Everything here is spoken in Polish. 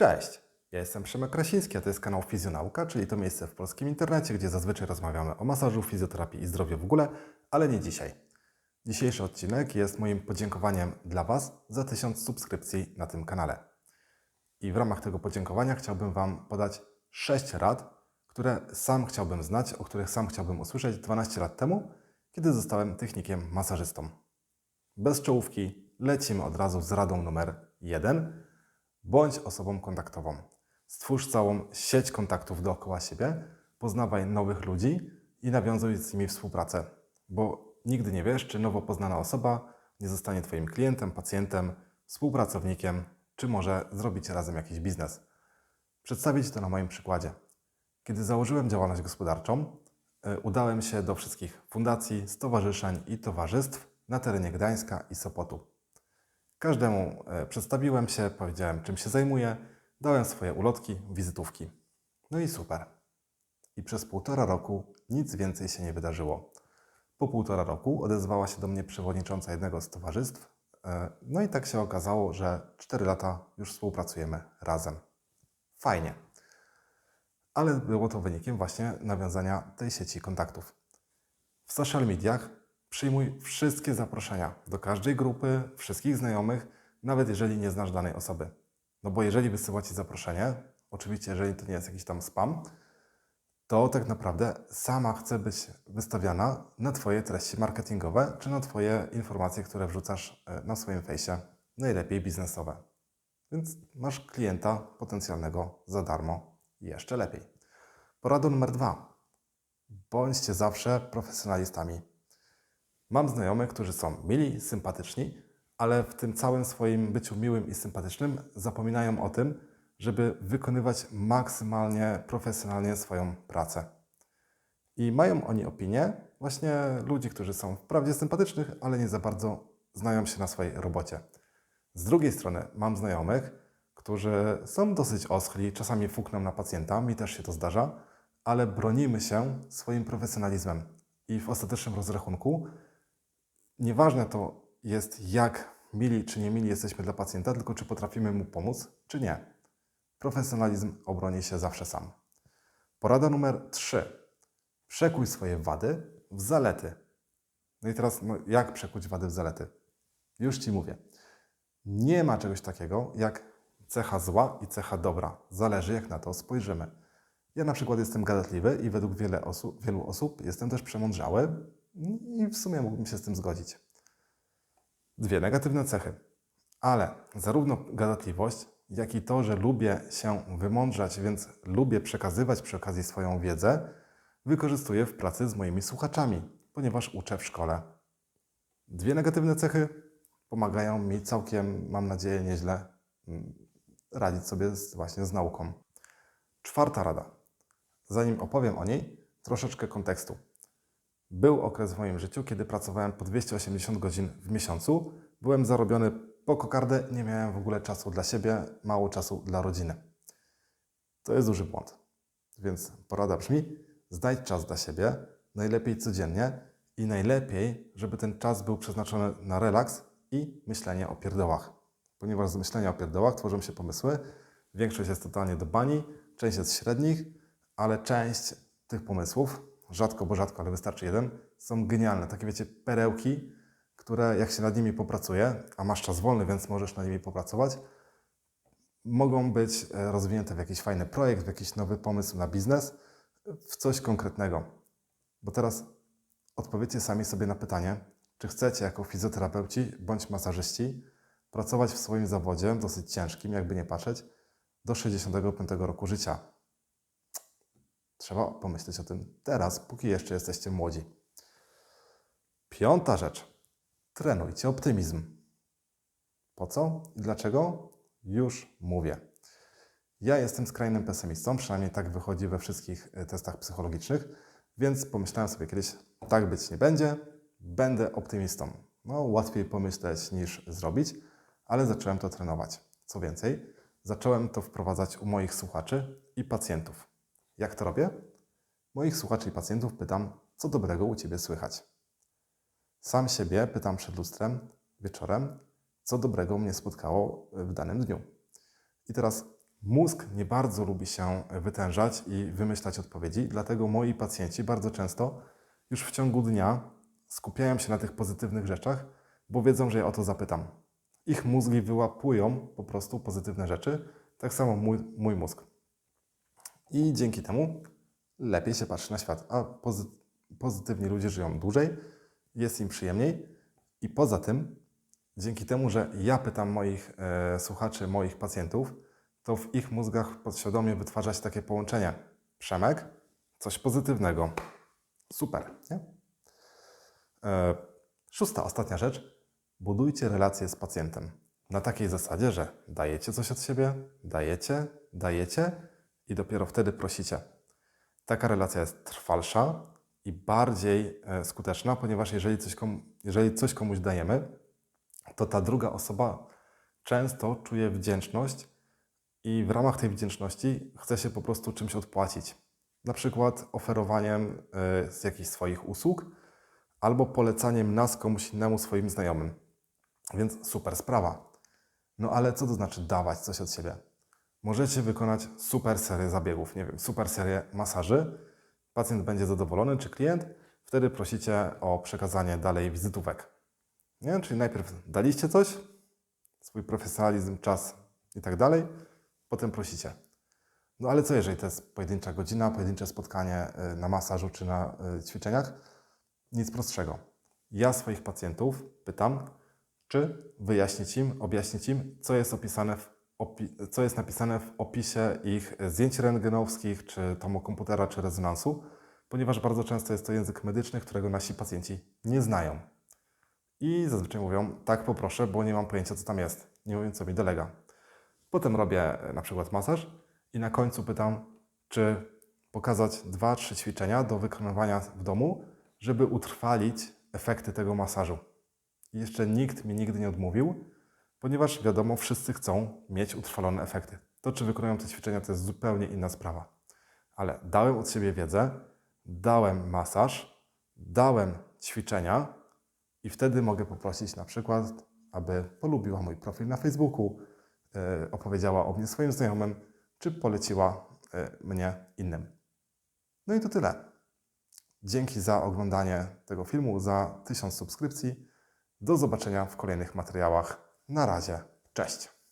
Cześć, ja jestem Przemek Krasiński, a to jest kanał Fizjonauka, czyli to miejsce w polskim internecie, gdzie zazwyczaj rozmawiamy o masażu, fizjoterapii i zdrowiu w ogóle, ale nie dzisiaj. Dzisiejszy odcinek jest moim podziękowaniem dla Was za 1000 subskrypcji na tym kanale. I w ramach tego podziękowania chciałbym Wam podać 6 rad, które sam chciałbym znać, o których sam chciałbym usłyszeć 12 lat temu, kiedy zostałem technikiem masażystą. Bez czołówki lecimy od razu z radą numer 1. Bądź osobą kontaktową. Stwórz całą sieć kontaktów dookoła siebie, poznawaj nowych ludzi i nawiązuj z nimi współpracę, bo nigdy nie wiesz, czy nowo poznana osoba nie zostanie Twoim klientem, pacjentem, współpracownikiem, czy może zrobić razem jakiś biznes. Przedstawię Ci to na moim przykładzie. Kiedy założyłem działalność gospodarczą, y, udałem się do wszystkich fundacji, stowarzyszeń i towarzystw na terenie Gdańska i Sopotu. Każdemu e, przedstawiłem się, powiedziałem czym się zajmuję, dałem swoje ulotki, wizytówki. No i super. I przez półtora roku nic więcej się nie wydarzyło. Po półtora roku odezwała się do mnie przewodnicząca jednego z towarzystw. e, No i tak się okazało, że 4 lata już współpracujemy razem. Fajnie. Ale było to wynikiem właśnie nawiązania tej sieci kontaktów. W social mediach przyjmuj wszystkie zaproszenia do każdej grupy, wszystkich znajomych, nawet jeżeli nie znasz danej osoby. No bo jeżeli wysyła Ci zaproszenie, oczywiście jeżeli to nie jest jakiś tam spam, to tak naprawdę sama chce być wystawiana na Twoje treści marketingowe, czy na Twoje informacje, które wrzucasz e, na swoim fejsie, najlepiej biznesowe. Więc masz klienta potencjalnego za darmo jeszcze lepiej. Porada numer dwa. Bądźcie zawsze profesjonalistami. Mam znajomych, którzy są mili, sympatyczni, ale w tym całym swoim byciu miłym i sympatycznym zapominają o tym, żeby wykonywać maksymalnie profesjonalnie swoją pracę. I mają oni opinię właśnie ludzi, którzy są wprawdzie sympatycznych, ale nie za bardzo znają się na swojej robocie. Z drugiej strony mam znajomych, którzy są dosyć oschli, czasami fukną na pacjenta, mi też się to zdarza, ale bronimy się swoim profesjonalizmem. I w ostatecznym rozrachunku nieważne to jest, jak mili czy nie mili jesteśmy dla pacjenta, tylko czy potrafimy mu pomóc, czy nie. Profesjonalizm obroni się zawsze sam. Porada numer 3. Przekuj swoje wady w zalety. No i teraz, no, jak przekuć wady w zalety? Już Ci mówię. Nie ma czegoś takiego jak cecha zła i cecha dobra. Zależy, jak na to spojrzymy. Ja na przykład jestem gadatliwy i według wiele osób, wielu osób jestem też przemądrzały i w sumie mógłbym się z tym zgodzić. Dwie negatywne cechy. Ale zarówno gadatliwość, jak i to, że lubię się wymądrzać, więc lubię przekazywać przy okazji swoją wiedzę, wykorzystuję w pracy z moimi słuchaczami, ponieważ uczę w szkole. Dwie negatywne cechy pomagają mi całkiem, mam nadzieję, nieźle mm, radzić sobie z, właśnie z nauką. Czwarta rada. Zanim opowiem o niej, troszeczkę kontekstu. Był okres w moim życiu, kiedy pracowałem po 280 godzin w miesiącu. Byłem zarobiony po kokardę, nie miałem w ogóle czasu dla siebie, mało czasu dla rodziny. To jest duży błąd. Więc porada brzmi: znajdź czas dla siebie, najlepiej codziennie i najlepiej, żeby ten czas był przeznaczony na relaks i myślenie o pierdołach. Ponieważ z myślenia o pierdołach tworzą się pomysły, większość jest totalnie do bani, część jest średnich, ale część tych pomysłów, rzadko, bo rzadko, ale wystarczy jeden, są genialne. Takie wiecie, perełki, które jak się nad nimi popracuje, a masz czas wolny, więc możesz nad nimi popracować, mogą być e, rozwinięte w jakiś fajny projekt, w jakiś nowy pomysł na biznes, w coś konkretnego. Bo teraz odpowiedzcie sami sobie na pytanie, czy chcecie jako fizjoterapeuci bądź masażyści pracować w swoim zawodzie, dosyć ciężkim, jakby nie patrzeć, do 65 roku życia. Trzeba pomyśleć o tym teraz, póki jeszcze jesteście młodzi. Piąta rzecz. Trenujcie optymizm. Po co i dlaczego? Już mówię. Ja jestem skrajnym pesymistą, przynajmniej tak wychodzi we wszystkich e, testach psychologicznych, więc pomyślałem sobie kiedyś, tak być nie będzie, będę optymistą. No, łatwiej pomyśleć niż zrobić, ale zacząłem to trenować. Co więcej, zacząłem to wprowadzać u moich słuchaczy i pacjentów. Jak to robię? Moich słuchaczy i pacjentów pytam, co dobrego u Ciebie słychać. Sam siebie pytam przed lustrem wieczorem, co dobrego mnie spotkało w danym dniu. I teraz Mózg nie bardzo lubi się wytężać i wymyślać odpowiedzi, dlatego moi pacjenci bardzo często już w ciągu dnia skupiają się na tych pozytywnych rzeczach, bo wiedzą, że ja o to zapytam. Ich mózgi wyłapują po prostu pozytywne rzeczy, tak samo mój, mój mózg. I dzięki temu lepiej się patrzy na świat, a pozy pozytywni ludzie żyją dłużej, jest im przyjemniej i poza tym, dzięki temu, że ja pytam moich e, słuchaczy, moich pacjentów, to w ich mózgach podświadomie wytwarza się takie połączenie. Przemek, coś pozytywnego. Super, nie? E, szósta, ostatnia rzecz. Budujcie relacje z pacjentem. Na takiej zasadzie, że dajecie coś od siebie, dajecie, dajecie i dopiero wtedy prosicie. Taka relacja jest trwalsza i bardziej e, skuteczna, ponieważ jeżeli coś, komu, jeżeli coś komuś dajemy, to ta druga osoba często czuje wdzięczność i w ramach tej wdzięczności chce się po prostu czymś odpłacić. Na przykład oferowaniem z jakichś swoich usług albo polecaniem nas komuś innemu swoim znajomym. Więc super sprawa. No ale co to znaczy dawać coś od siebie? Możecie wykonać super serię zabiegów, nie wiem, super serię masaży. Pacjent będzie zadowolony, czy klient, wtedy prosicie o przekazanie dalej wizytówek. Nie? Czyli najpierw daliście coś, swój profesjonalizm, czas i tak dalej, potem prosicie. No ale co jeżeli to jest pojedyncza godzina, pojedyncze spotkanie y, na masażu czy na y, ćwiczeniach? Nic prostszego. Ja swoich pacjentów pytam, czy wyjaśnić im, objaśnić im, co jest, opisane w co jest napisane w opisie ich zdjęć rentgenowskich, czy tomokomputera, czy rezonansu, ponieważ bardzo często jest to język medyczny, którego nasi pacjenci nie znają. I zazwyczaj mówią, tak poproszę, bo nie mam pojęcia, co tam jest. Nie wiem, co mi dolega. Potem robię e, na przykład masaż i na końcu pytam, czy pokazać dwa, trzy ćwiczenia do wykonywania w domu, żeby utrwalić efekty tego masażu. I jeszcze nikt mi nigdy nie odmówił, ponieważ wiadomo, wszyscy chcą mieć utrwalone efekty. To, czy wykonują te ćwiczenia, to jest zupełnie inna sprawa. Ale dałem od siebie wiedzę, dałem masaż, dałem ćwiczenia i wtedy mogę poprosić na przykład, aby polubiła mój profil na Facebooku, e, opowiedziała o mnie swoim znajomym, czy poleciła e, mnie innym. No i to tyle. Dzięki za oglądanie tego filmu, za 1000 subskrypcji. Do zobaczenia w kolejnych materiałach. Na razie, cześć.